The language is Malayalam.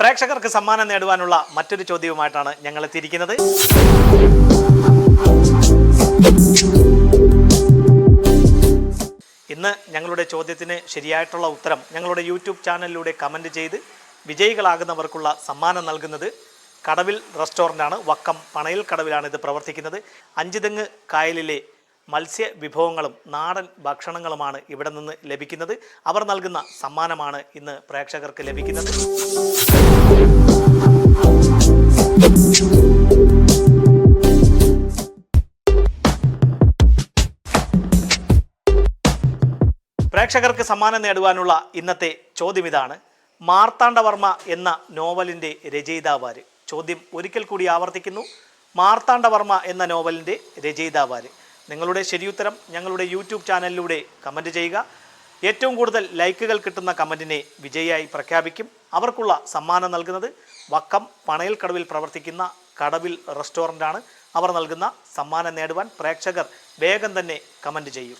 പ്രേക്ഷകർക്ക് സമ്മാനം നേടുവാനുള്ള മറ്റൊരു ചോദ്യവുമായിട്ടാണ് ഞങ്ങൾ എത്തിയിരിക്കുന്നത്. ഇന്ന് ഞങ്ങളുടെ ചോദ്യത്തിന് ശരിയായിട്ടുള്ള ഉത്തരം ഞങ്ങളുടെ യൂട്യൂബ് ചാനലിലൂടെ കമന്റ് ചെയ്ത് വിജയികളാകുന്നവർക്കുള്ള സമ്മാനം നൽകുന്നത് കടവിൽ റെസ്റ്റോറന്റാണ്. വക്കം പണയിൽ കടവിലാണ് ഇത് പ്രവർത്തിക്കുന്നത്. അഞ്ചുതെങ്ങ് കായലിലെ മത്സ്യ വിഭവങ്ങളും നാടൻ ഭക്ഷണങ്ങളുമാണ് ഇവിടെ നിന്ന് ലഭിക്കുന്നത്. അവർ നൽകുന്ന സമ്മാനമാണ് ഇന്ന് പ്രേക്ഷകർക്ക് ലഭിക്കുന്നത്. പ്രേക്ഷകർക്ക് സമ്മാനം നേടുവാനുള്ള ഇന്നത്തെ ചോദ്യം ഇതാണ്. മാർത്താണ്ഡവർമ്മ എന്ന നോവലിന്റെ രചയിതാവാര് ചോദ്യം ഒരിക്കൽ കൂടി ആവർത്തിക്കുന്നു. മാർത്താണ്ഡവർമ്മ എന്ന നോവലിന്റെ രചയിതാവാര് നിങ്ങളുടെ ശരിയുത്തരം ഞങ്ങളുടെ യൂട്യൂബ് ചാനലിലൂടെ കമന്റ് ചെയ്യുക. ഏറ്റവും കൂടുതൽ ലൈക്കുകൾ കിട്ടുന്ന കമന്റിനെ വിജയിയായി പ്രഖ്യാപിക്കും. അവർക്കുള്ള സമ്മാനം നൽകുന്നത് വക്കം പണയൽ കടവിൽ പ്രവർത്തിക്കുന്ന കടവിൽ റെസ്റ്റോറന്റാണ് അവർ നൽകുന്ന സമ്മാനം നേടുവാൻ പ്രേക്ഷകർ വേഗം തന്നെ കമന്റ് ചെയ്യും.